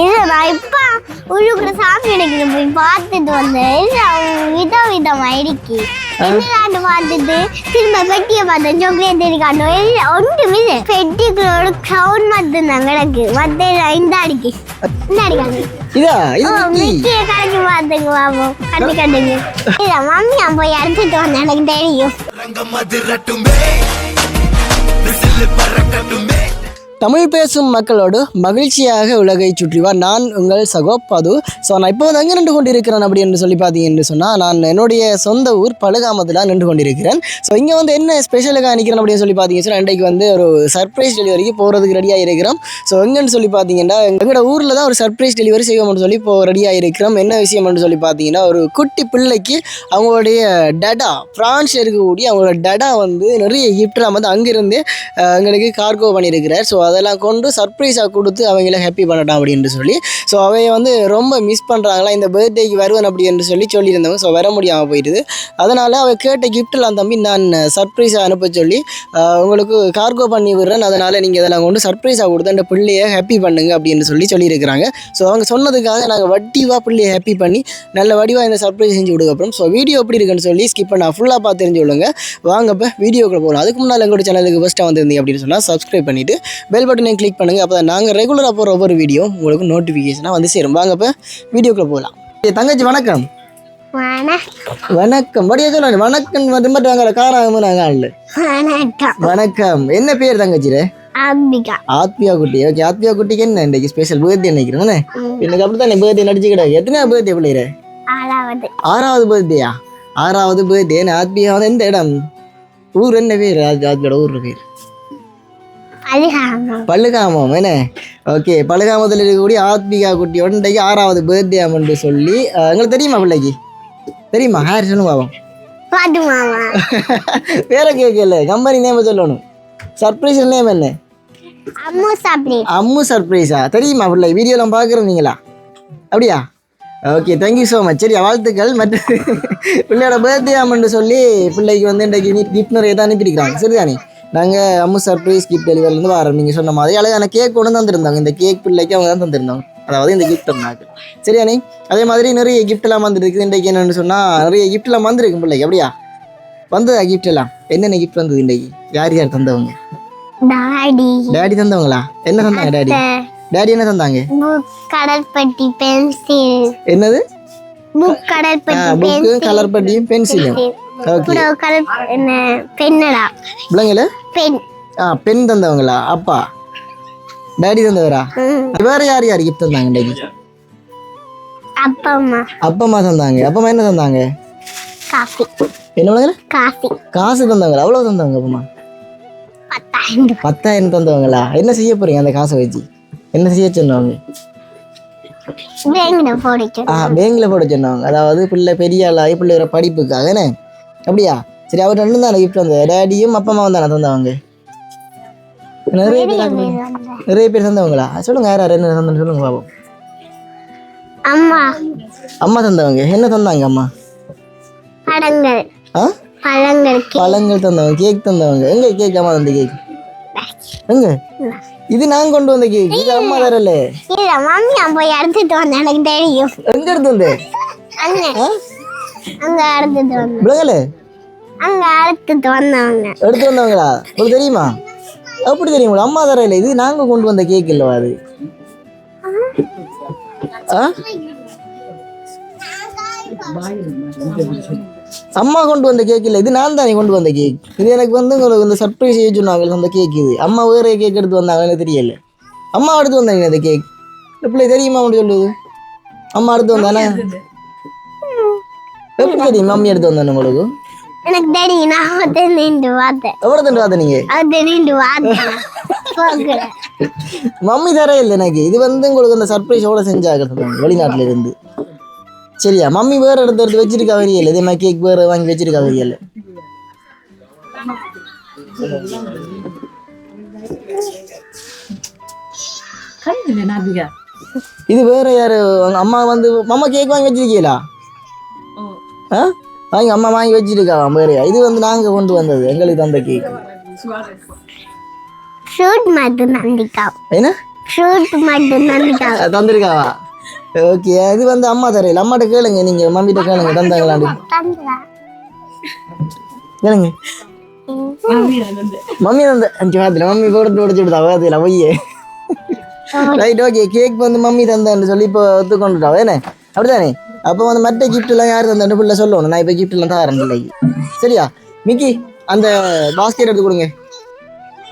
இல்ல நான் இப்ப உள்ளுக்குள்ள சாமி கிடைக்கல போய் பார்த்துட்டு வந்தேன். அவங்க விதம் விதம் ஆயிடுச்சு என்னடான்னு பார்த்துட்டு திரும்ப பெட்டியை பார்த்தேன். சாக்லேட் இருக்காண்டோ இல்ல ஒன்றும் இல்லை. பெட்டிக்குள்ள சவுண்ட் மட்டும் தான் கிடக்கு. மத்த இந்த அடிக்கு இந்த அடிக்காங்க இதா? இது ஓ மிக்கி மிக்கிய கடைக்கு பார்த்துங்க பாப்போம் கண்டு கண்டுங்க இல்ல மம்மி நான் போய் எடுத்துட்டு வந்தேன். எனக்கு தெரியும். தமிழ் பேசும் மக்களோடு மகிழ்ச்சியாக உலகை சுற்றி நான் உங்கள் சகோபது ஸோ நான் இப்போ வந்து அங்கே நின்று கொண்டிருக்கிறேன் அப்படி என்று சொல்லி பார்த்தீங்கன்னு சொன்னால் நான் என்னுடைய சொந்த ஊர் பழுகாமத்தில் நின்று கொண்டிருக்கிறேன். ஸோ இங்கே வந்து என்ன ஸ்பெஷலுக்காக நிற்கிறேன் அப்படின்னு சொல்லி பார்த்தீங்கன்னா சொன்னா, இன்றைக்கு வந்து ஒரு சர்ப்ரைஸ் டெலிவரிக்கு போகிறதுக்கு ரெடியாக இருக்கிறோம். ஸோ எங்கன்னு சொல்லி பார்த்தீங்கன்னா எங்களோட ஊரில் தான் ஒரு சர்ப்ரைஸ் டெலிவரி செய்வோம்னு சொல்லி இப்போ ரெடியாக இருக்கிறோம். என்ன விஷயம்னு சொல்லி பார்த்தீங்கன்னா ஒரு குட்டி பிள்ளைக்கு அவங்களுடைய டடா ஃப்ரான்ஸில் இருக்கக்கூடிய அவங்களோட டடா வந்து நிறைய கிஃப்ட்லாம் வந்து அங்கேருந்து எங்களுக்கு கார்கோ பண்ணியிருக்கிறார். ஸோ அதெல்லாம் கொண்டு சர்ப்ரைஸாக கொடுத்து அவங்கள ஹாப்பி பண்ணட்டான் அப்படின்னு சொல்லி. ஸோ அவைய வந்து ரொம்ப மிஸ் பண்ணுறாங்களா இந்த பர்த்டேக்கு வருவேன் அப்படி என்று சொல்லி சொல்லியிருந்தவங்க ஸோ வர முடியாமல் போயிடுது. அதனால் அவள் கேட்ட கிஃப்ட்லாம் தம்பி நான் சர்ப்ரைஸாக அனுப்ப சொல்லி உங்களுக்கு கார்கோ பண்ணி விடுறேன். அதனால் நீங்கள் இதெல்லாம் கொண்டு சர்ப்ரைஸாக கொடுத்து அந்த பிள்ளையை ஹாப்பி பண்ணுங்க அப்படின்னு சொல்லி சொல்லியிருக்கிறாங்க. ஸோ அவங்க சொன்னதுக்காக நாங்கள் வட்டிவாக பிள்ளையை ஹாப்பி பண்ணி நல்ல வடிவாக இந்த சர்ப்ரைஸ் செஞ்சு கொடுக்க அப்புறம் ஸோ வீடியோ எப்படி இருக்குன்னு சொல்லி ஸ்கிப் பண்ண ஃபுல்லாக பார்த்து தெரிஞ்சு விடுங்க வாங்கப்போ வீடியோக்குள்ளே வீடியோக்குள்ள போகலாம் அதுக்கு முன்னால் எங்களோட சேனலுக்கு ஃபஸ்ட்டாக வந்திருந்தீங்க அப்படின்னு சொன்னால் சப்ஸ்கிரைப் பண்ணிவிட்டு பெல் பட்டனை கிளிக் பண்ணுங்கள் அப்போ தான் நாங்கள் ரெகுலராக போகிற ஒவ்வொரு வீடியோ உங்களுக்கு நோட்டிஃபிகேஷனாக வந்து சேரும். வாங்க இப்போ வீடியோக்குள்ளே போகலாம் தங்கச்சி வணக்கம். வணக்கம். படியா சொல்லுங்க வணக்கம் மட்டும் வாங்கல காராகம நாங்கள் ஆள். வணக்கம். வணக்கம். என்ன பேர் தங்கச்சிரே அம்பிகா ஆத்மியா குட்டி. ஓகே ஆத்மியா குட்டிக்கு என்ன இன்றைக்கு ஸ்பெஷல் பர்த்டே நினைக்கிறேன் எனக்கு அப்படி தானே பர்த்டே நடிச்சு கிடாது எத்தனை பர்த்டே பிள்ளைற ஆறாவது. ஆறாவது பர்த்டேயா ஆறாவது பர்த்டே ஆத்மியா வந்து எந்த இடம்? ஊர் என்ன பேர்? ஆத்- ஆத்மியோட ஊர் பேர். பல்லுகாமம். என்ன? ஓகே பல்லுகாமத்தில் இருக்கக்கூடிய ஆத்மிகா குட்டியோட இன்றைக்கு ஆறாவது பர்த்டே அமன்னு சொல்லி அஹ், உங்களுக்கு தெரியுமா பிள்ளைக்கு? தெரியுமா? ஹார் சொல்லுங்க பேரை கேட்கல கம்பெனி நேம சொல்லணும். சர்ப்ரைஸ் நேம் என்ன? அம்மு அம்மு சர்ப்ரைஸா தெரியுமா பிள்ளை? வீடியோலாம் பார்க்குறீங்களா? அப்படியா? ஓகே தேங்க்யூ ஸோ மச் சரியா வாழ்த்துக்கள். மற்ற பிள்ளையோட பர்த்டே அம்மன்னு சொல்லி பிள்ளைக்கு வந்து இன்றைக்கு கிஃப்ட் நிறைய தான் அனுப்பியிருக்கிறாங்க. சரிதானே? நாங்கள் அம்மு சர்ப்ரைஸ் கிஃப்ட் டெலிவரிலேருந்து வரோம் நீங்கள் சொன்ன மாதிரி. அழகான கேக் கொண்டு தந்திருந்தாங்க. இந்த கேக் பிள்ளைக்கு அவங்க தான் தந்திருந்தாங்க. அதாவது இந்த கிஃப்ட் இருந்தாங்க சரியானே அதே மாதிரி நிறைய gift எல்லாம் வந்துருக்கு. இன்றைக்கு என்னென்னு சொன்னால் நிறைய எல்லாம் வந்திருக்கு பிள்ளைக்கு. அப்படியா? வந்ததா gift எல்லாம்? என்னென்ன gift வந்தது இன்றைக்கு? யார் யார் தந்தவங்க? Daddy daddy தந்தவங்களா? என்ன தந்தாங்க டேடி டேடி என்ன தந்தாங்க? புக் கடற்பட்டி பென்சில் என்னது? புக் கடற்பட்டி பென்சில் கலர் பென்சிலும் ஓகே பெண்ணடா. பிள்ளைங்கள? பெண். ஆ பென் தந்தவங்களா? அப்பா. டேடி தந்தவரா. வேற யார் யார் கிஃப்ட் தந்தாங்க டேடி அப்பா அம்மா. அப்பா அம்மா தந்தாங்க. அப்பா அம்மா என்ன தந்தாங்க? காஃபி என்ன பிள்ளைங்கள காஃபி காசு தந்தவங்களா? அவ்வளோ தந்தவங்க அப்பா அம்மா. பத்தாயிரம் தந்தவங்களா? என்ன செய்ய போறீங்க அந்த காசை வச்சு? என்ன செய்ய சொன்னவங்க பேங்க்ல போடுச்சு ஆ பேங்க்ல போட சொன்னவங்க அதாவது பிள்ளை பெரிய ஆளாகி பிள்ளையோட படிப்புக்காக அப்படியா? சரி அவர் ரெண்டு தானே கிஃப்ட் வந்தது. டேடியும் அப்பா அம்மாவும் தானே தந்தவங்க? நிறைய பேர் நிறைய பேர் தந்தவங்களா? சொல்லுங்க யார் யார் என்ன தந்தன்னு சொல்லுங்க பாப்போம். அம்மா. அம்மா தந்தவங்க? என்ன தந்தாங்க அம்மா? படங்கள் ஆ? பழங்கள் பழங்கள் தந்தவங்க கேக் தந்தவங்க. எங்க கேக் அம்மா தந்த கேக் எங்க? இது நான் கொண்டு வந்த கேக் இது அம்மா தரல. இல்ல மம்மி போய் எடுத்துட்டு வந்தேன். எனக்கு தெரியும். எங்க எடுத்து வந்த? அங்க? அங்க எடுத்துட்டு விலகல? அங்க எடுத்துட்டு வந்தவங்க எடுத்து வந்தவங்களா உங்களுக்கு தெரியுமா? அப்படி தெரியுங்களா அம்மா தரல இது நாங்க கொண்டு வந்த கேக் இல்லவா அது? ஆ? அம்மா கொண்டு வந்த கேக் இல்லை. இது நான் தானே கொண்டு வந்த கேக் இது எனக்கு வந்து உங்களுக்கு இந்த சர்ப்ரைஸ் செய்ய சொன்னாங்க அந்த கேக் இது. அம்மா வேற கேக் எடுத்து வந்தாங்க எனக்கு தெரியல. அம்மா எடுத்து வந்தாங்க அந்த கேக் பிள்ளை தெரியுமா அப்படி சொல்லுது அம்மா எடுத்து வந்தானே? எப்படி தெரியும்? மம்மி எடுத்து வந்தானே உங்களுக்கு? எனக்கு தெரியும் நான் வந்து நின்று பார்த்தேன் எவ்வளோ தண்டு பார்த்த நீங்க? அது நின்று பார்த்தேன் மம்மி தர இல்லை எனக்கு. இது வந்து உங்களுக்கு அந்த சர்ப்ரைஸோட செஞ்சாங்க வெளிநாட்டுல இருந்து சரியா? மம்மி வேற எடுத்து எடுத்து வச்சிருக்கா வரியல இதே மாதிரி கேக் வேற வாங்கி வச்சிருக்கா கண்டிப்பா நாதிகா இது வேற யாரு? அம்மா வந்து அம்மா கேக் வாங்கி வச்சிருக்கீங்களா? ஆ? வாங்கி அம்மா வாங்கி வச்சிருக்கா வேற இது வந்து நாங்க கொண்டு வந்தது எங்களுக்கு தந்த கேக் மட்டும் என்ன? மட்டும் அது தந்திருக்காவா? ஓகே இது வந்து அம்மா தரையில். அம்மாட்ட கேளுங்க நீங்க மம்மிட்ட கேளுங்க தந்தாங்களாண்டு கேளுங்க. மம்மி தந்த அஞ்சு வாரத்தில் மம்மி போட்டு உடச்சு விடுதா வாரத்தில் ஒய்யே ரைட் ஓகே கேக் வந்து மம்மி தந்தேன்னு சொல்லி இப்போ ஒத்துக்கொண்டுட்டா என்ன? அப்படிதானே அப்போ வந்து மற்ற எல்லாம் யார் தந்தேன்னு பிள்ளை சொல்லணும். நான் இப்போ எல்லாம் தரேன் பிள்ளைக்கு சரியா? மிக்கி அந்த பாஸ்கெட் எடுத்து கொடுங்க.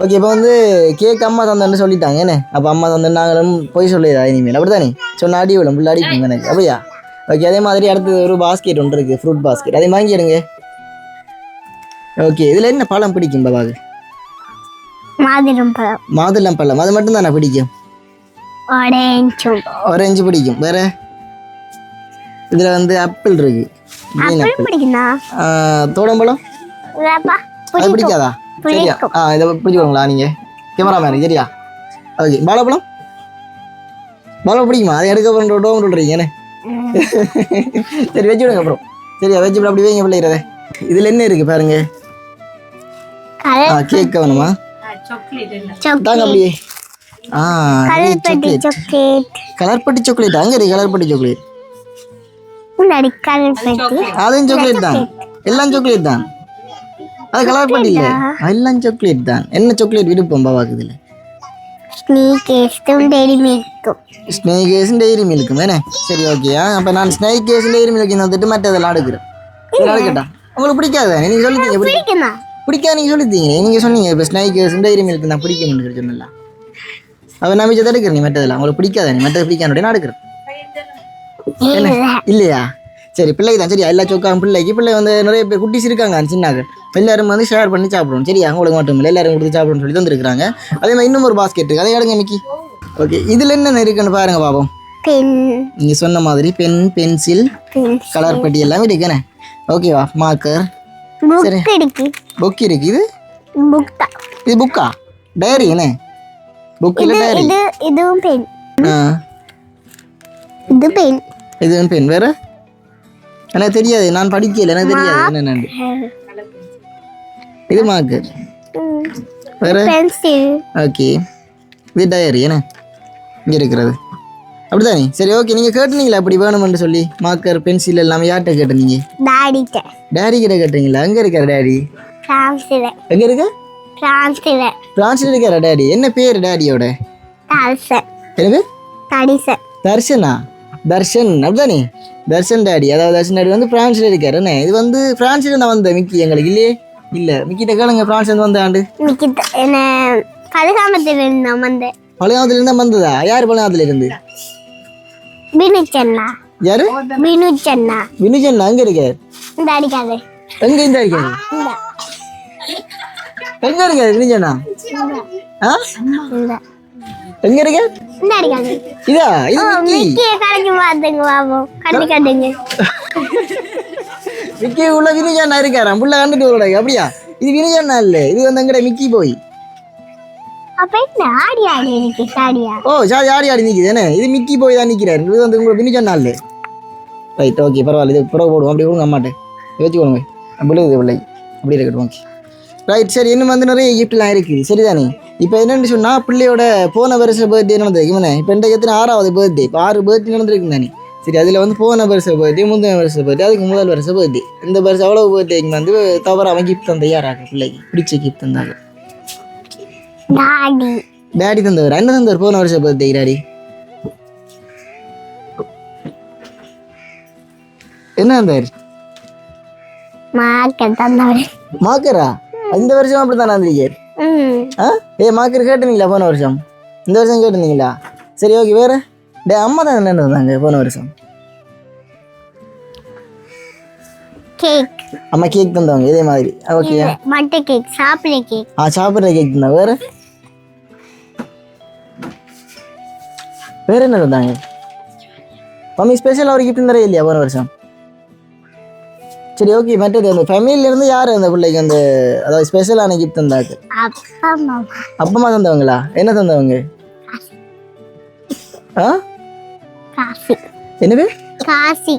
ஓகே இப்போ வந்து கேக் அம்மா தந்தேன்னு சொல்லிட்டாங்க. என்ன? அப்போ அம்மா தந்தேன் நாங்களும் போய் சொல்லிடுறா இனிமேல்? அப்படிதானே சொன்ன அடி விடும் பிள்ளை அடிக்கும் எனக்கு. அப்படியா? ஓகே அதே மாதிரி அடுத்து ஒரு பாஸ்கெட் ஒன்று இருக்குது ஃப்ரூட் பாஸ்கெட் அதை வாங்கிடுங்க ஓகே இதில் என்ன பழம் பிடிக்கும்? பாபாவுக்கு மாதுளம் பழம். மாதுளம் பழம். அது மட்டும் தானே பிடிக்கும் ஆரஞ்சு பிடிக்கும். வேற? இதில் வந்து ஆப்பிள் இருக்கு. தோடம்பழம்? அது பிடிக்காதா? சரியா. ஆ இதை பிடிச்சிக்கோங்களா நீங்கள் கேமராமேன் சரியா? ஓகே வாழைப்பழம் வாழைப்பழம் பிடிக்குமா? அதை எடுக்க விட்றீங்க என்ன? சரி வச்சு விடுங்க அப்புறம். சரியா வச்சு அப்படி வைங்க பிள்ளைகிறத இதில் என்ன இருக்கு பாருங்க? ஆ கலர் கேக் வேணுமா? சாக்லேட் தாங்க சாக்லேட் அப்படியே. ஆ கலர்பட்டி சாக்லேட் சாக்லேட் சாக்லேட் அங்கே இருக்கு கலர்பட்டி சாக்லேட் முன்னாடி கலர்பட்டி அதுவும் சாக்லேட் தான். எல்லாம் சாக்லேட் தான். அது கலர்பட்டி இல்லை. எல்லாம் சாக்லேட் தான். என்ன சாக்லேட் விருப்பம் பாபாக்கு இதில் ஸ்னீக் டெய்ரி மில்க்கும் ஸ்னேக் கேஸும் டெய்ரி மில்க்கும் வேணே சரி ஓகே அப்போ நான் ஸ்னேக் டெய்ரி மில்க் வந்துட்டு மற்றதெல்லாம் எடுக்கிறேன் இதெல்லாம் எடுக்கட்டா உங்களுக்கு பிடிக்காதா? நீங்கள் சொல்லிட்டீங்க பிடிக்குமா? பிடிக்காது நீங்கள் சொல்லிட்டீங்க நீங்கள் சொன்னீங்க இப்போ ஸ்னேக் டெய்ரி மில்க் நான் பிடிக்கும்னு சொல்லி சொன்னல அவன் நான் மிச்சத்தை எடுக்கிறேன் மற்றதெல்லாம். உங்களுக்கு பிடிக்காதா? நீ மற்றது பிடிக்காது நான் எடுக்கிறேன் இல்ல இல்லையா? சரி பிள்ளை தான் சரியா எல்லா சொக்காங்க. பிள்ளைக்கு பிள்ளை வந்து நிறைய பேர் குட்டிஸ் இருக்காங்க சின்னாக எல்லாரும் வந்து ஷேர் பண்ணி சாப்பிடணும். சரியா உங்களுக்கு மட்டும் இல்லை எல்லாரும் கொடுத்து சாப்பிடணும்னு சொல்லி தந்துருக்காங்க அதே மாதிரி இன்னும் ஒரு பாஸ்கெட் இருக்கு. அதை எடுங்க மிக்கி ஓகே இதில் என்னென்ன இருக்குன்னு பாருங்க பாப்போம் பென் நீங்கள் சொன்ன மாதிரி பென் பென்சில் பென் கலர் பெட்டி எல்லாமே இருக்குண்ணே ஓகேவா மார்க்கர் புக் இருக்கு. புக் இருக்கு. இது? இது புக்கா டைரி என்ன? புக் இல்லை இது டைரி இது இதுவும் பென் ஆ. இது பென் இது பென் வேற? எனக்கு தெரியாது நான் படிக்கல எனக்கு தெரியாது. என்னென்னு இது மார்க்கர் வேற? ஓகே இது டயரி என்ன? இங்கே இருக்கிறது. அப்படிதானே சரி ஓகே நீங்கள் கேட்டுனீங்களா அப்படி வேணுமென்று சொல்லி? மார்க்கர் பென்சில் எல்லாமே யார்கிட்ட கேட்டுனீங்க டேடி கிட்ட கேட்டீங்களா? அங்கே இருக்கார் டேடி எங்கே இருக்கு? பிரான்ஸில் இருக்காரா டேடி என்ன பேர் டேடியோட தால்சன் என்ன பேர் தடிசன் தர்ஷனா அப்படிதானே? தர்ஷன் டேடி அதாவது தர்ஷன் டேடி வந்து பிரான்ஸில் இருக்காரு என்ன? இது வந்து பிரான்ஸில் நான் வந்த மிக்கி எங்களுக்கு இல்லையே? இல்லை மிக்கிட்ட கேளுங்க பிரான்ஸ்லேருந்து வந்த ஆண்டு இன்னைக்கு த- என்ன பலகாமத்தில் இருந்தோம் வந்து பழங்காலத்துல இருந்தா வந்ததா? யார் பழங்காலத்துல இருந்து? பினுச்சண்ணா யாரு? பினுச்சண்ணா வினுஜன் அங்க இருக்கார்? இந்த அடிக்காது. எங்க இந்த இந்த. எங்க இருக்காரு வினுஜனா ஆ? எங்க இருக்க இதா? இது மிக்கி உள்ள வினுஜனா இருக்காராம். புள்ள கண்டுட்டு வரக்கூடாது அப்படியா? இது வினுஜனா இல்ல. இது வந்து எங்கட மிக்கி போய்? அப்ப என்ன? ஆடி ஆடி இருக்கு சாடியா? ஓ சாரி ஆடி ஆடி நிக்குது. இது மிக்கி போய் தான் நிக்கிறாரு. இது வந்து உங்களை வினுஜனா இல்ல. ரைட் ஓகே பரவாயில்ல. இது புறவு போடுவோம். அப்படி கொடுங்க அம்மாட்ட. வச்சுக்கோங்க விழுது பிள்ளை அப்படி இருக்கட்டும் ஓகே ரைட் சரி இன்னும் வந்து நிறைய கிஃப்ட்லாம் இருக்குது. சரிதானே? இப்போ என்னென்னு சொன்னால் பிள்ளையோட போன வருஷம் பர்த்டே நடந்திருக்கு. இவனே இப்போ எந்த எத்தனை? ஆறாவது பர்த்டே இப்போ ஆறு பர்த்டே நடந்திருக்கு தானே சரி அதில் வந்து போன வருஷம் பர்த்டே முந்தின வருஷம் பர்த்டே அதுக்கு முதல் வருஷம் பர்த்டே இந்த வருஷம் அவ்வளோ பர்த்டேக்கு வந்து தவறாமல் கிஃப்ட் தந்த யாராக பிள்ளைக்கு? பிடிச்ச கிஃப்ட் தந்தாங்க. டாடி தந்தவர்? என்ன தந்தவர் போன வருஷம் பர்த்டே டாடி என்ன தந்தார்? மாக்க தந்தவரு. மாக்கரா இந்த வருஷம் அப்படி தான் ம். ஆ? ஏ மார்க்கர் கேட்டுனீங்களா போன வருஷம்? இந்த வருஷம் கேட்டுனீங்களா சரி ஓகே வேற. டே அம்மா தான் என்ன வந்தாங்க போன வருஷம்? கேக் அம்மா கேக் தந்தவங்க இதே மாதிரி. ஓகே மட்டை கேக் சாப்பிட கேக் ஆ சாப்பிட்ற கேக் தந்தாங்க வேற. வேற என்ன தந்தாங்க? மம்மி ஸ்பெஷல் ஒரு கிஃப்ட் நிறைய இல்லையா போன வருஷம்? சரி ஓகே மற்றது அந்த ஃபேமிலியில இருந்து யார் அந்த பிள்ளைக்கு அந்த அதாவது ஸ்பெஷலான கிஃப்ட் தந்தாங்க? அப்பா மாமா அப்பமா தந்தவங்களா? என்ன தந்தவங்க? ஆ? காசி. என்னது? காசி.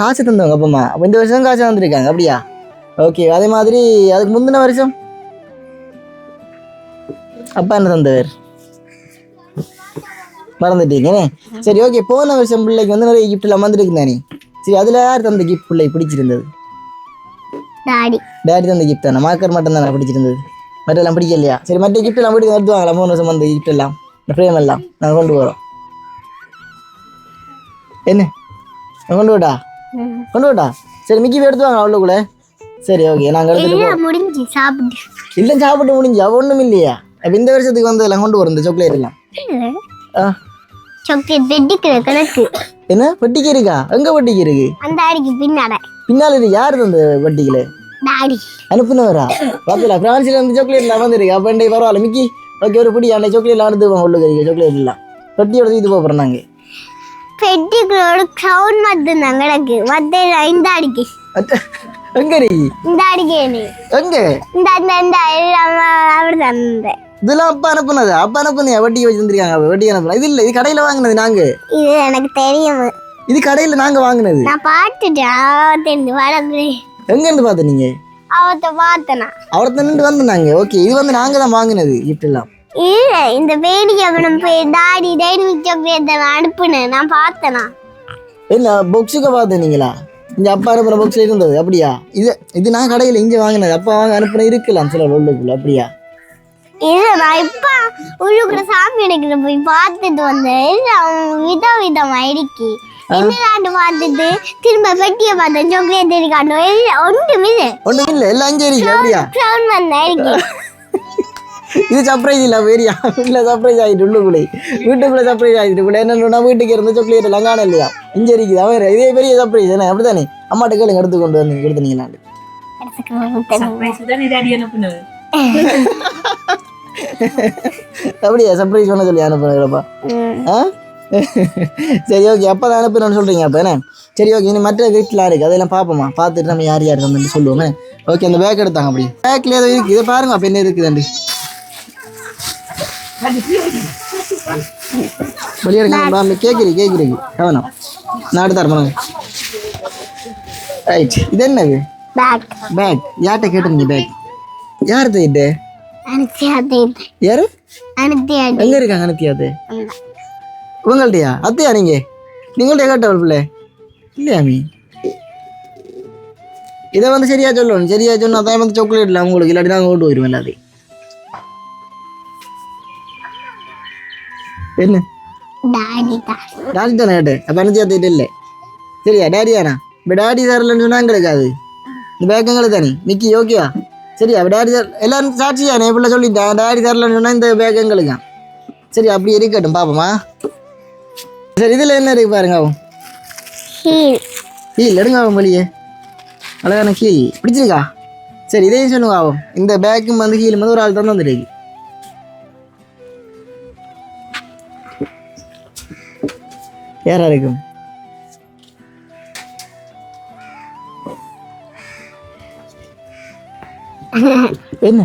காசு தந்தவங்க அப்பமா அப்போ இந்த வருஷம் காசு வந்திருக்காங்க அப்படியா? ஓகே அதே மாதிரி அதுக்கு முந்தின வருஷம்? அப்பா என்ன தந்தவர்? மறந்துட்டீங்கண்ணே சரி ஓகே போன வருஷம் பிள்ளைக்கு வந்து நிறைய எல்லாம் வந்துருக்கு தானே சரி அதில் யார் தந்த கிஃப்ட் பிள்ளை பிடிச்சிருந்தது? டாடி டேடி தந்த கிஃப்ட் தானே? மார்க்கர் மட்டும் தானே பிடிச்சிருந்தது? மற்றெல்லாம் பிடிக்கலையா? சரி மற்ற gift எல்லாம் வீட்டுக்கு நடத்துவாங்களா மூணு வருஷம் வந்த gift எல்லாம். இந்த ஃப்ரேம் எல்லாம். நாங்கள் கொண்டு வரோம் என்ன? நான் கொண்டு விட்டா. கொண்டு விட்டா சரி மிக்கி போய் எடுத்து வாங்க அவ்வளோக்குள்ள சரி ஓகே நாங்கள் எடுத்துட்டு முடிஞ்சு சாப்பிட்டு இல்லை சாப்பிட்டு முடிஞ்சு. அவ ஒன்றும் இல்லையா? அப்போ இந்த வருஷத்துக்கு வந்து எல்லாம் கொண்டு வரும் இந்த சாக்லேட் எல்லாம். ஆ. சாக்லேட் வெட்டிக்கிற கணக்கு. என்ன? வட்டிக்கு இருக்கா எங்க வட்டிக்கு இருக்கு அந்த அடிக்கு பின்னாட பின்னால் இருக்கு யார் அந்த வட்டிக்கல? டாடி அனுப்புனவரா? பார்த்தல பிரான்ஸ்ல இருந்து சாக்லேட்லாம் வந்துருக்கு. அப்போ இன்றைக்கு பரவாயில்ல மிக்கி? ஓகே ஒரு பிடி அன்னை சாக்லேட்லாம் எடுத்து போங்க உள்ள கறிக்க சாக்லேட் எல்லாம். வட்டியோட இது போகிறோம் நாங்கள் பெட்டிகளோட மட்டும் தான் கிடக்கு மத்த இந்த அடிக்கு. எங்க இருக்கு இந்த அடிக்கு நீ எங்க? இந்த அந்த இந்த அவர் தந்த இதெல்லாம் அப்பா அனுப்புனது. அப்பா அனுப்புனியா வட்டிக்கு வச்சு தந்திருக்காங்க. வட்டி அனுப்புனா இது இல்லை இது கடையில் வாங்கினது நாங்கள் இது எனக்கு தெரியும். இது கடையில் நாங்கள் வாங்கினது. நான் பார்த்துட்டேன். தெரிஞ்சு வளர்க்குறேன் எங்கேருந்து பார்த்து நீங்கள் அவத்த பார்த்தனா அவர்த்த நின்று வந்து நாங்கள் ஓகே இது வந்து நாங்கள் தான் வாங்கினது gift எல்லாம். இல்ல இந்த வேடிக்கை படம் போய் டாடி டைனிங் சாக்லேட் அனுப்புனேன். நான் பார்த்தனா என்ன பொக்ஸுக்கு பார்த்தீங்களா இங்கே அப்பா அனுப்புன பொக்ஸில் இருந்தது அப்படியா? இது இது நான் கடையில் இங்கே வாங்கினது அப்பா வாங்க அனுப்புன இருக்கலாம் சில உள்ளுக்குள்ள அப்படியா? இல்ல நான் இப்ப உள்ளுக்குள்ள சாமி எடுக்கிற போய் பார்த்துட்டு வந்தேன். இல்ல அவன் விதம் விதம் ஐடிக்கு. என்னடாண்டு பார்த்துட்டு திரும்ப பெட்டியை பார்த்தேன் சாக்லேட் இருக்காண்டோ ஒன்றும் இல்லை. ஒன்றும் இல்லை எல்லாம் இருக்கு அப்படியா? க்ரௌன் வந்த ஐடிக்கு இது சர்ப்ரைஸ் இல்லை வேறியா? இல்லை சர்ப்ரைஸ் ஆகிட்டு உள்ளுக்குள்ளே. வீட்டுக்குள்ளே சர்ப்ரைஸ் ஆகிட்டு கூட என்னன்னா வீட்டுக்கு இருந்த சாக்லேட் எல்லாம் காண இல்லையா? இங்கே இருக்குது. அவன் இதே பெரிய சர்ப்ரைஸ் என்ன அப்படிதானே அம்மாட்ட கேளுங்க எடுத்து கொண்டு வந்து கொடுத்தீங்களாண்டு அப்படியா? சர்ப்ரைஸ் பண்ண சொல்லி அனுப்புறேன்ப்பா ஆ? சரி ஓகே அப்போ தான் அனுப்புறேன்னு சொல்கிறீங்க அப்போ என்ன? சரி ஓகே இனி மற்ற வீட்டில் இருக்குது அதெல்லாம் பார்ப்போமா? பார்த்துட்டு நம்ம யார் யார் வந்து சொல்லுவோமே. ஓகே அந்த பேக் எடுத்தாங்க அப்படி. பேக்கில் ஏதோ இருக்குது இதை பாருங்க. அப்போ என்ன இருக்குதுண்டு வெளியே எடுக்க கேட்குறீ கேட்குறீ கவனம். நான் எடுத்து தரேன். ரைட் இது என்னது? பேக் பேக் யார்கிட்ட கேட்டுங்க பேக் யார் இது? யாரு? அனுப்பியாடி எங்கே இருக்காங்க அனுத்தியாது உங்கள்கிட்டயா அத்தையா நீங்க நீங்கள்ட்ட கேட்டவள் பிள்ளை இல்லையா மீ இதை வந்து சரியா சொல்லணும் சரியா சொன்னா தான் வந்து சாக்லேட் இல்லை உங்களுக்கு இல்லாட்டி நாங்கள் கொண்டு போயிடுவோம் எல்லாத்தையும் என்ன டாடி தான் டாடி தானே கேட்டேன் அப்போ அனுச்சி அத்தைட்டு இல்லை சரியா டேடியாண்ணா இப்போ டேடி தரலன்னு சொன்னா எங்களுக்கு அது இந்த பேக் எங்களுக்கு தானே மிக்கி ஓகேவா சரியா இப்போ டேடி தர எல்லாரும் சாட்சியானே பிள்ளை சொல்லிட்டேன் டேடி தரலன்னு சொன்னா இந்த பேக் எங்களுக்கு சரி அப்படி இருக்கட்டும் பாப்போமா சரி இதில் என்ன இருக்கு பாருங்க அவன். ஹீல் கீழ் எடுங்க அவன் வழியே அழகான கீழ். பிடிச்சிருக்கா? சரி இதையும் சொல்லுங்க ஆகும் இந்த பேக்கும் வந்து கீழ் வந்து ஒரு ஆள் தான் வந்துருக்கு யாரா இருக்கும் என்ன?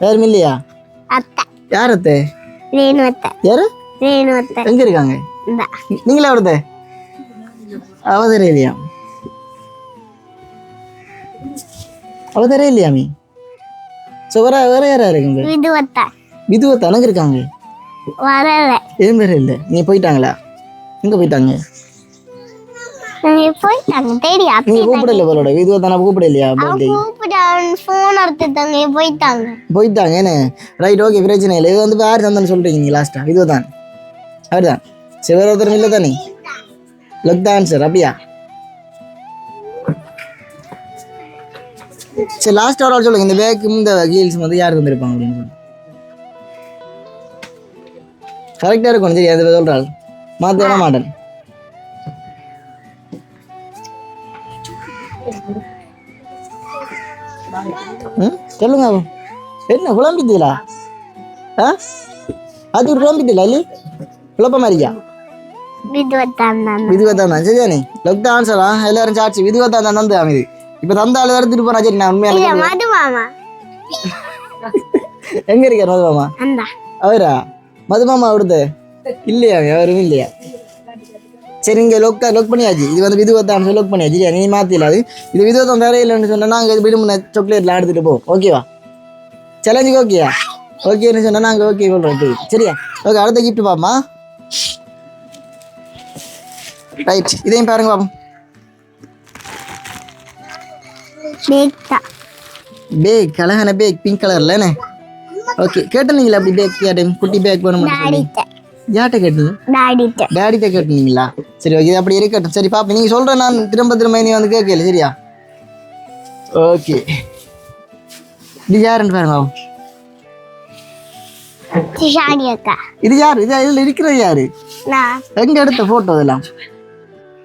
யாரும் இல்லையா? அத்தை. யார் அத்தை. யாரு? ரேணு அத்தை. எங்க இருக்காங்க நீங்களே அவரது? அவ தெரியலையா அவ தெரியலையா மீ? ஸோ வேற வேற யாரா இருக்குங்க? இது அத்தை விதுவ தனக்கு இருக்காங்க வரல. எதுவும் பேர் இல்லை. நீ போயிட்டாங்களா? எங்க போயிட்டாங்க? நீங்க போயிட்டாங்க. தெரியா நீங்க கூப்பிடல போலோட விதுவ தானே கூப்பிட இல்லையா பர்த்டே. கூப்பிட்டு ஃபோன் எடுத்துட்டாங்க போயிட்டாங்க. போயிட்டாங்க என்ன? ரைட் ஓகே பிரச்சனை இல்லை. இது வந்து யார் தந்தன்னு சொல்றீங்க நீங்க லாஸ்டா விதுவ தான் அப்படிதான் தான் சிவரோத்தரம் இல்லை தானே லக் தான் ஆன்சர் அப்படியா சரி லாஸ்ட் ஆர்டர் சொல்லுங்க இந்த பேக் இந்த ஹீல்ஸ் வந்து யார் வந்திருப்பாங்க அப்படின்னு சொல்லி கரெக்டாக இருக்கும் சரி அது சொல்கிறாள் மாற்ற மாட்டேன் சொல்லுங்க என்ன குழம்பிட்டீங்களா ஆ அது குழம்பிட்டீங்களா இல்லை குழப்பமா இருக்கியா? விதுவத்தான் தான் சரியானே லொக் தான். ஆன்சரா எல்லாரும் சாட்சி விதுவத்தான் தான் தந்து இது இப்போ தந்த ஆள் எடுத்துட்டு போனா சரி நான் உண்மையால எங்க இருக்கார் மதுமாமா? அவரா? மதுமாமா அவருது இல்லையா அவரும் இல்லையா? சரி இங்கே லொக் லொக் பண்ணியாச்சு. இது வந்து விதுவத்தான் லொக் பண்ணியாச்சு. இல்லையா நீ மாத்தில அது. இது விதுவத்தம் வேற இல்லைன்னு சொன்னா நாங்கள் விரும்பின சாக்லேட்லாம் எடுத்துட்டு போவோம் ஓகேவா சேலஞ்சுக்கு ஓகேயா ஓகேன்னு சொன்னா நாங்கள் ஓகே சொல்கிறோம் சரியா? ஓகே அடுத்த கிஃப்ட் பாப்பா ரைட் இதையும் பாருங்க பேக்தா பேக் அழகான பேக் பிங்க் கலர்லண்ணே ஓகே கேட்டனீங்களா அப்படி பேக் கேட்டேன் குட்டி பேக் வேணும் யார்கிட்ட கேட்டீங்க டாடிட்ட டேடிட்ட கேட்டீங்களா சரி ஓகே அப்படி இருக்கட்டும் சரி பாப்பா நீங்கள் சொல்கிற நான் திரும்ப திரும்ப நீ வந்து கேட்கல சரியா ஓகே இது யாருன்னு பாருங்க திஷானி அக்கா இது யார்? இது இதில் இருக்கிறது யாரு? எங்க எடுத்த ஃபோட்டோ இதெல்லாம்?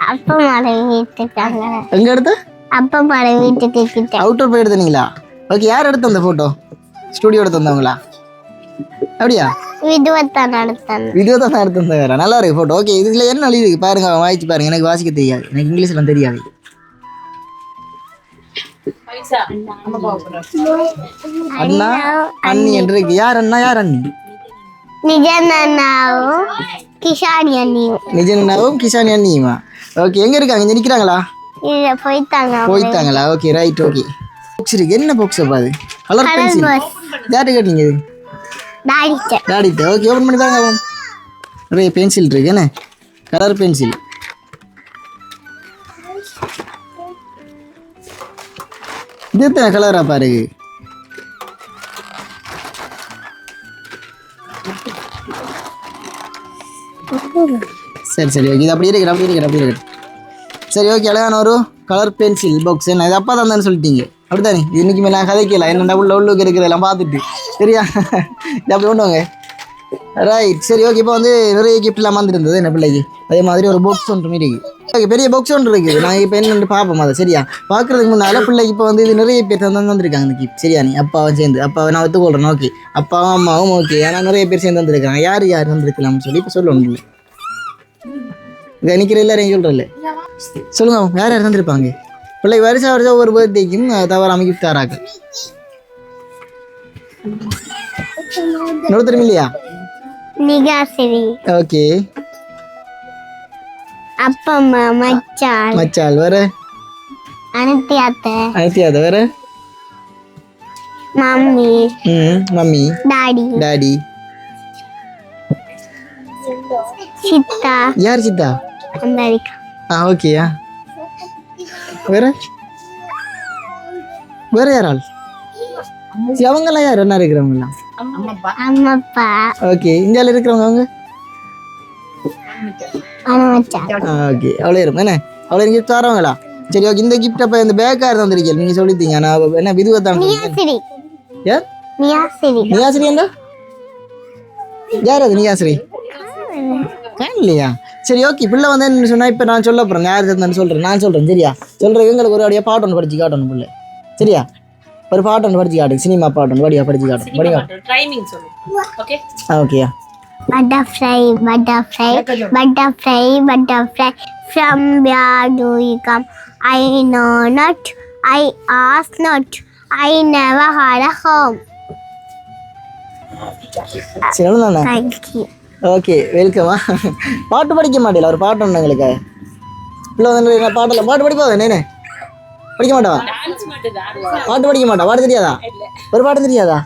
அப்பா மாட வீட்டுக்காங்க எங்க எடுத்த? அப்பா மாட வீட்டுக்கு கிட்ட அவுட்டர் போய் எடுத்தீங்களா ஓகே யார் எடுத்த அந்த ஃபோட்டோ ஸ்டுடியோ எடுத்து வந்தவங்களா? அப்படியா? விதுவத்தா நடத்தாங்க வீடியோ தான் நான் எடுத்து வந்தேன் வேற நல்லா இருக்கு ஃபோட்டோ ஓகே இதில் என்ன எழுதி பாருங்க வாய்ச்சி பாருங்க. எனக்கு வாசிக்க தெரியாது. எனக்கு இங்கிலீஷ்லாம் தெரியாது. அண்ணா அண்ணி என்று இருக்கு. யார் அண்ணா யார் அண்ணி? நிஜனாவும் கிஷானி அண்ணியும். நிஜனாவும் கிஷானி அண்ணியுமா? ஓகே எங்க இருக்காங்க? இங்க நிக்கிறாங்களா? இத போய்த்தாங்க போயிட்டாங்களா? ஓகே ரைட் ஓகே புக்ஸ் இருக்கு. என்ன புக்ஸ் அது? கலர் பென்சில் யார்கிட்ட கேட்டீங்க இது? டாடிட்ட டாடிட்ட ஓகே ஓப்பன் பண்ணி பாப்போம். நிறைய பென்சில் இருக்கு. என்ன? கலர் பென்சில் இது எத்தனை கலரா பாருங்க சரி சரி ஓகே இது அப்படி இருக்கிற அப்படி இருக்கிற அப்படி இருக்கு. சரி ஓகே அழகான ஒரு கலர் பென்சில் பாக்ஸ் என்ன இது அப்பா தான் சொல்லிட்டீங்க? அப்படித்தானே? இது இன்னைக்கு மேலே நான் கதைக்கல. என்ன உள்ள உள்ளுக்கு இருக்கிறதெல்லாம் பார்த்துட்டு. சரியா? இது அப்படி கொண்டு வாங்க. ரைட் சரி ஓகே இப்போ வந்து நிறைய கிஃப்ட்லாம் வந்துருந்தது என்ன பிள்ளைக்கு? அதே மாதிரி ஒரு பாக்ஸ் ஒன்று மீறி பெரிய பாக்ஸ் ஒன்று இருக்குது. நான் இப்போ என்னென்னு பார்ப்போம் அதை சரியா? பார்க்குறதுக்கு முன்னால் பிள்ளைக்கு இப்போ வந்து இது நிறைய பேர் தந்து வந்திருக்காங்க இந்த கிஃப்ட் சரியா? நீ அப்பாவும் சேர்ந்து அப்பாவை நான் ஒத்துக்கொள்கிறேன் ஓகே அப்பாவும் அம்மாவும் ஓகே ஆனால் நிறைய பேர் சேர்ந்து வந்திருக்காங்க யார் யார் வந்திருக்கலாம்னு சொல்லி இப்போ சொல்லணும் இல்லை நிற்கிற எல்லாரையும் சொல்கிறல்ல சொல்லுங்க யார் யார் தந்திருப்பாங்க பிள்ளை வருஷம் வருஷம் ஒரு பர்த்டேக்கும் தவறாமல் கிஃப்ட் தராங்க. இன்னொருத்தரும் இல்லையா? ஓகே அப்பா அம்மா மச்சான் மச்சால் வேற அனுத்தி அத்தை அனுத்தியாத வேற மம்மி ம் மம்மி டாடி டாடி சித்தா யார் சித்தா அந்த இருக்கா ஆ ஓகேயா வேற வேற யாரால் சரி, அவங்கெல்லாம் யார் என்ன இருக்கிறவங்கலாம் அம்மாப்பா அம்மா அப்பா ஓகே இந்தியாவில் இருக்கிறவங்க அவங்க அனு மச்சான் ஆ ஓகே அவ்வளோ இருக்கும். என்ன? அவ்வளோ கிஃப்ட் தரவங்களா? சரி ஓகே இந்த கிஃப்ட் அப்போ இந்த பேக்கார் தந்திருக்கீங்க. நீங்கள் சொல்லித்தீங்க நான் என்ன விதுவை தான் யார் நியாசிரி என்ன யார் அது நியாசிரி இல்லையா சரி ஓகே பிள்ளை வந்து என்ன சொன்னா இப்போ நான் சொல்ல போகிறேன் யார் தந்தான்னு சொல்கிறேன் நான் சொல்கிறேன் சரியா? சொல்கிறேன் எங்களுக்கு ஒரு அப்படியே பாட்டு ஒன்று படிச்சு காட்டணும் பிள்ளை. சரியா? ஒரு பாட்டு ஒன்று படிச்சு காட்டு. சினிமா பாட்டு ஒன்று படியா படிச்சு காட்டும். படியா ஓகேயா butterfly butterfly butterfly butterfly from where do you come? I know not i ask not i never had a home. Okay வெல்கமா பாட்டு படிக்க மாட்டேல ஒரு பாட்டு ஒன்று எங்களுக்கு பிள்ளை வந்து என்ன பாட்டில் பாட்டு படிப்பா என்ன படிக்க மாட்டாவா? பாட்டு படிக்க மாட்டா பாட்டு தெரியாதா? ஒரு பாட்டு தெரியாதா?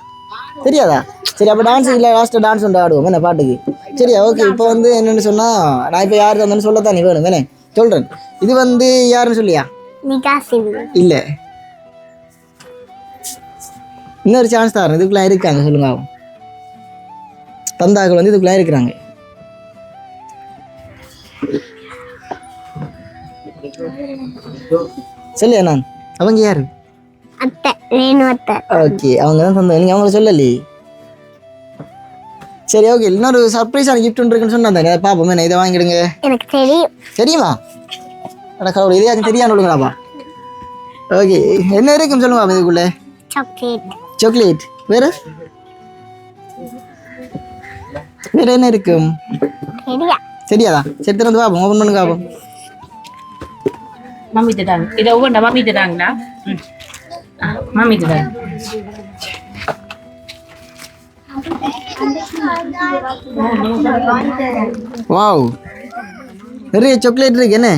தெரியாதா? சரி அப்போ டான்ஸ் இல்லை லாஸ்ட்டு டான்ஸ் ஒன்று ஆடுவோம். என்ன பாட்டுக்கு? சரியா? ஓகே இப்போ வந்து என்னென்னு சொன்னால் நான் இப்போ யார் தந்தேன்னு சொல்லத்தான் நீ வேணும். வேணே சொல்கிறேன் இது வந்து யாருன்னு சொல்லியா? இல்லை. இன்னொரு சான்ஸ் தரேன். இதுக்குள்ளே இருக்காங்க சொல்லுங்க அவன் தந்தாக்கள் வந்து இதுக்குள்ளே இருக்கிறாங்க. சொல்லியா நான் அவங்க யாரு? அத்தை ஓகே அவங்க தான் தந்தாங்க. நீங்கள் அவங்கள சொல்லலையே? சரி ஓகே இன்னொரு சர்ப்ரைஸான கிஃப்ட் ஒன்று இருக்குன்னு சொன்னா தானே. பார்ப்போம் என்ன இதை வாங்கிடுங்க. எனக்கு தெரியும். தெரியுமா? அட கடவுள் இதையாச்சும் தெரியான்னு சொல்லுங்களாப்பா ஓகே என்ன இருக்கும் சொல்லுங்க இதுக்குள்ளே. சாக்லேட் சாக்லேட் வேற? வேற என்ன இருக்கும் தெரியாதா? சரி திறந்து பார்ப்போம் ஓப்பன் பண்ணுங்க பார்ப்போம் மம்மி தட்டாங்க இதை ஒவ்வொன்றா மம்மி தட்டாங்களா மம்மி தட்டாங்க வாவ். நிறைய சாக்லேட் இருக்கு என்ன?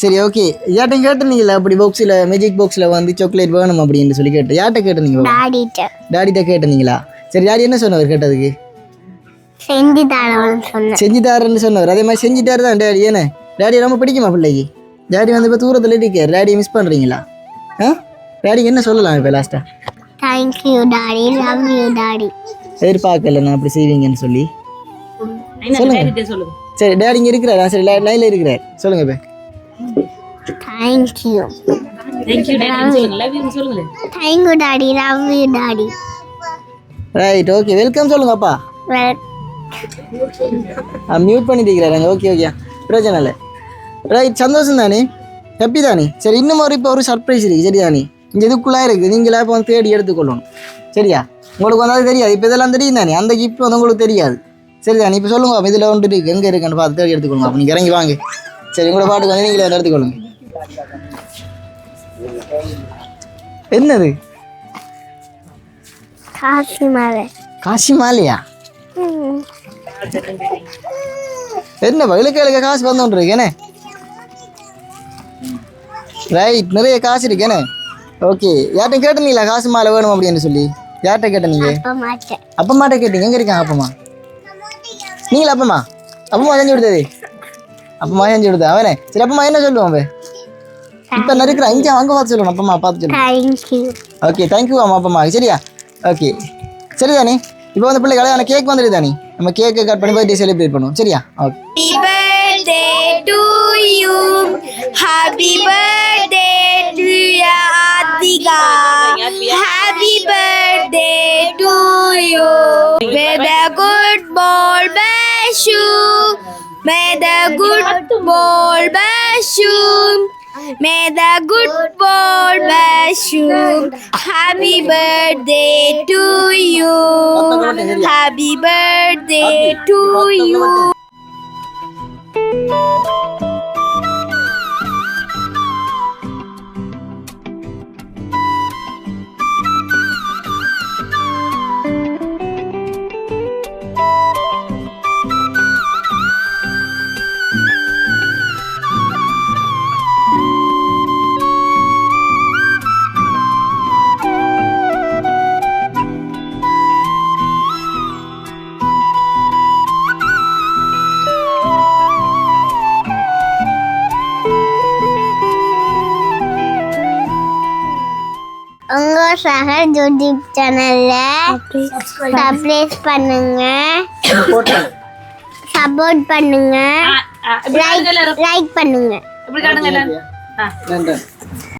சரி ஓகே யார்ட்டையும் கேட்டுனீங்களா அப்படி பாக்ஸில் மேஜிக் பாக்ஸில் வந்து சாக்லேட் வேணும் அப்படின்னு சொல்லி கேட்டு யார்கிட்ட கேட்டுனீங்க டாடிட்ட கேட்டுனீங்களா சரி டாடி என்ன சொன்னவர் கேட்டதுக்கு? செஞ்சு செஞ்சுட்டாருன்னு சொன்னவர். அதே மாதிரி செஞ்சுட்டாரு தான் டேடி ஏன்னு டேடி ரொம்ப பிடிக்குமா பிள்ளைக்கு? டேடி வந்து இப்போ தூரத்தில் இருக்கார். டேடி மிஸ் பண்ணுறீங்களா ஆ? டேடிக்கு என்ன சொல்லலாம் இப்போ லாஸ்ட்டாக thank you daddy love you daddy எதிர்பார்க்கல நான் அப்படி செய்வீங்கன்னு சொல்லி. சொல்லுங்க. சரி டேடி இங்கே இருக்கிறாரா? சரி லைனில் இருக்கிறார். சொல்லுங்க இப்போ thank you thank you daddy love you daddy love you daddy right okay welcome சொல்லுங்க அப்பா. மியூட் பண்ணிட்டு இருக்கிறாங்க ஓகே ஓகே பிரச்சனை இல்லை. ரைட் சந்தோஷம் தானே? ஹாப்பி தானே? சரி இன்னும் ஒரு இப்போ ஒரு சர்ப்ரைஸ் இருக்குது சரி தானே இங்கே இதுக்குள்ளே இருக்குது நீங்களே இப்போ வந்து தேடி எடுத்துக்கொள்ளணும். சரியா? உங்களுக்கு வந்து அது தெரியாது. இப்போ இதெல்லாம் தெரியும் தானே? அந்த கிஃப்ட் வந்து உங்களுக்கு தெரியாது. சரி தானே? இப்போ சொல்லுங்க. இதில் ஒன்று இருக்குது எங்கே இருக்குன்னு பார்த்து தேடி எடுத்துக்கொள்ளுங்க. அப்போ நீங்கள் இறங்கி வாங்க. சரி உங்களோட பாட்டுக்கு வந்து நீங்களே எடுத்துக்கொள்ளுங்க. என்னது? காசு மேலே காசி மாலையா என்ன வயலுக்கு வயலுக்கு காசு வந்துட்டு இருக்கேனே ரைட் நிறைய காசு இருக்கேனே ஓகே யார்கிட்ட கேட்டீங்களா காசு மாலை வேணும் அப்படின்னு சொல்லி? யார்கிட்ட கேட்டீங்க அப்ப அப்பம்மாட்ட கேட்டீங்க. எங்க இருக்காங்க அப்பம்மா? நீங்களா அப்பம்மா? அப்பம்மா செஞ்சு கொடுத்தது. அப்பம்மா செஞ்சு கொடுத்தா அவனே. சரி அப்பம்மா என்ன சொல்லுவான் அவன்? இப்போ நறுக்கிறான் இங்கே அங்கே பார்த்து சொல்லணும் அப்பம்மா பார்த்து சொல்லணும் ஓகே தேங்க்யூ அம்மா அப்பம்மா. சரியா? ஓகே. சரி தானே இப்போ வந்து பிள்ளை கல்யாணம் கேக் வந்துடுது தானே நம்ம கேக்கை கட் பண்ணி பர்த்டே செலிப்ரேட் பண்ணுவோம். சரியா? Okay. Birthday to you. Happy birthday to ya Atika. Happy birthday to you. May the good ball bash you. May the good ball bash you. May the good ball bash you. Happy birthday to you. Happy birthday to you. Música சகர் YouTube சேனல்ல subscribe பண்ணுங்க. Support பண்ணுங்க. இப்படி காட்டுங்க எல்லாரும். Like பண்ணுங்க.